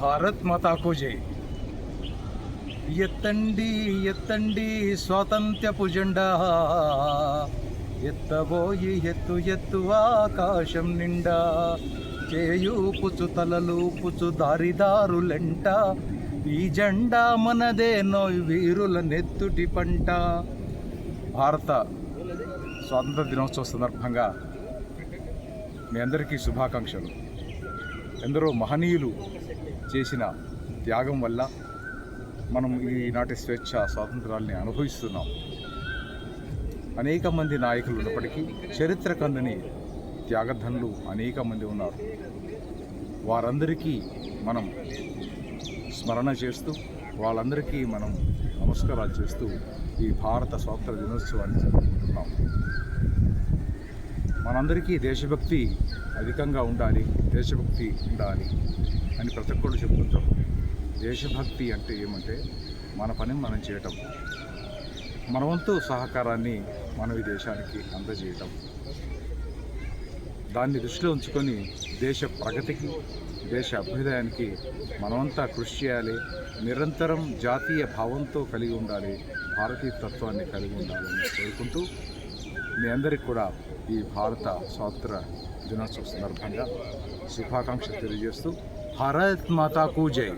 భారత్ మాతాకు జై. ఎత్తండి ఎత్తండి స్వాతంత్ర్యపు జెండా ఎత్తబోయి ఎత్తు ఎత్తు ఆకాశం నిండా. చేయూపుచు తలలు పుచు దారిదారులెంట. ఈ జెండా మనదే నోయ్ వీరుల నెత్తుటి పంట. భారత స్వాతంత్ర దినోత్సవ సందర్భంగా మీ అందరికీ శుభాకాంక్షలు. ఎందరో మహనీయులు చేసిన త్యాగం వల్ల మనం ఈనాటి స్వేచ్ఛ స్వాతంత్రాల్ని అనుభవిస్తున్నాం. అనేక మంది నాయకులు ఉన్నప్పటికీ చరిత్ర కందని త్యాగధనులు అనేక మంది ఉన్నారు. వారందరికీ మనం స్మరణ చేస్తూ వాళ్ళందరికీ మనం నమస్కారాలు చేస్తూ ఈ భారత స్వాతంత్ర దినోత్సవాన్ని జరుపుకుంటున్నాం. మనందరికీ దేశభక్తి అధికంగా ఉండాలి దేశభక్తి ఉండాలి అని ప్రతి ఒక్కళ్ళు చెప్పుకుంటాం. దేశభక్తి అంటే ఏమంటే మన పని మనం చేయటం. మన వంతు సహకారాన్ని మనం ఈ దేశానికి అందజేయటం. దాన్ని దృష్టిలో ఉంచుకొని దేశ ప్రగతికి దేశ అభ్యుదయానికి మనమంతా కృషి చేయాలి. నిరంతరం జాతీయ భావంతో కలిగి ఉండాలి భారతీయ తత్వాన్ని కలిగి ఉండాలని కోరుకుంటూ మీ అందరికి కూడా ఈ భారత స్వాతంత్ర దినోత్సవ సందర్భంగా శుభాకాంక్షలు తెలియజేస్తూ భారత్ మాతాకు జై!